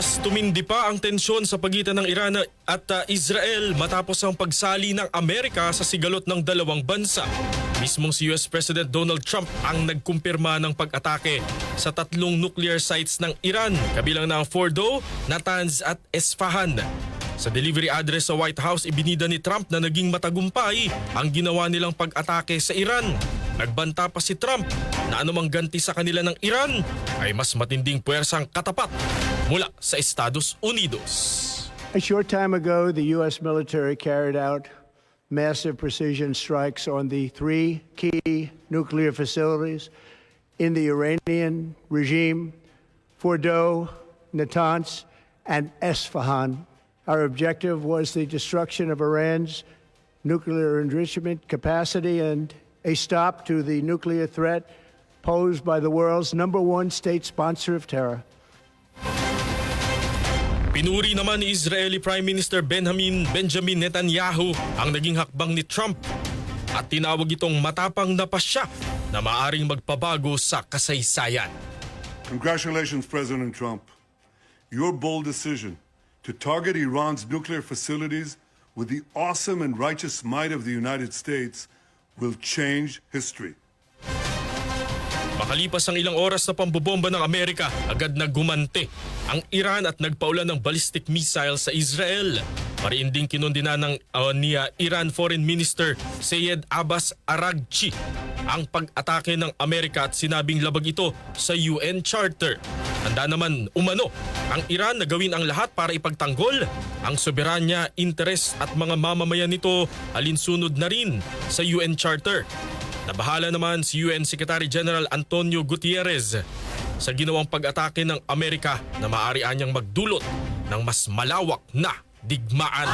Mas tumindi pa ang tensyon sa pagitan ng Iran at uh, Israel matapos ang pagsali ng Amerika sa sigalot ng dalawang bansa. Mismong si US President Donald Trump ang nagkumpirma ng pag-atake sa tatlong nuclear sites ng Iran, kabilang ng Fordo, Natanz at Esfahan. Sa delivery address sa White House, ibinida ni Trump na naging matagumpay ang ginawa nilang pag-atake sa Iran. Nagbanta pa si Trump na anumang ganti sa kanila ng Iran ay mas matinding puwersang katapat mula sa Estados Unidos. A short time ago, the U.S. military carried out massive precision strikes on the three key nuclear facilities in the Iranian regime Fordo, Natanz, and Esfahan. Our objective was the destruction of Iran's nuclear enrichment capacity and a stop to the nuclear threat posed by the world's number one state sponsor of terror. Pinuri naman ni Israeli Prime Minister Benjamin Benjamin Netanyahu ang naging hakbang ni Trump at tinawag itong matapang na pasya na maaring magpabago sa kasaysayan. Congratulations, President Trump. Your bold decision to target Iran's nuclear facilities with the awesome and righteous might of the United States will change history. Makalipas ang ilang oras na pambobomba ng Amerika, agad na gumante ang Iran at nagpaulan ng ballistic missile sa Israel. Mariinding kinundina ng uh, niya Iran Foreign Minister Sayed Abbas Aragchi ang pag-atake ng Amerika at sinabing labag ito sa UN Charter. Handa naman umano ang Iran na gawin ang lahat para ipagtanggol ang soberanya, interes at mga mamamayan nito alinsunod na rin sa UN Charter. Nabahala naman si UN Secretary General Antonio Gutierrez sa ginawang pag-atake ng Amerika na maaari anyang magdulot ng mas malawak na digmaan.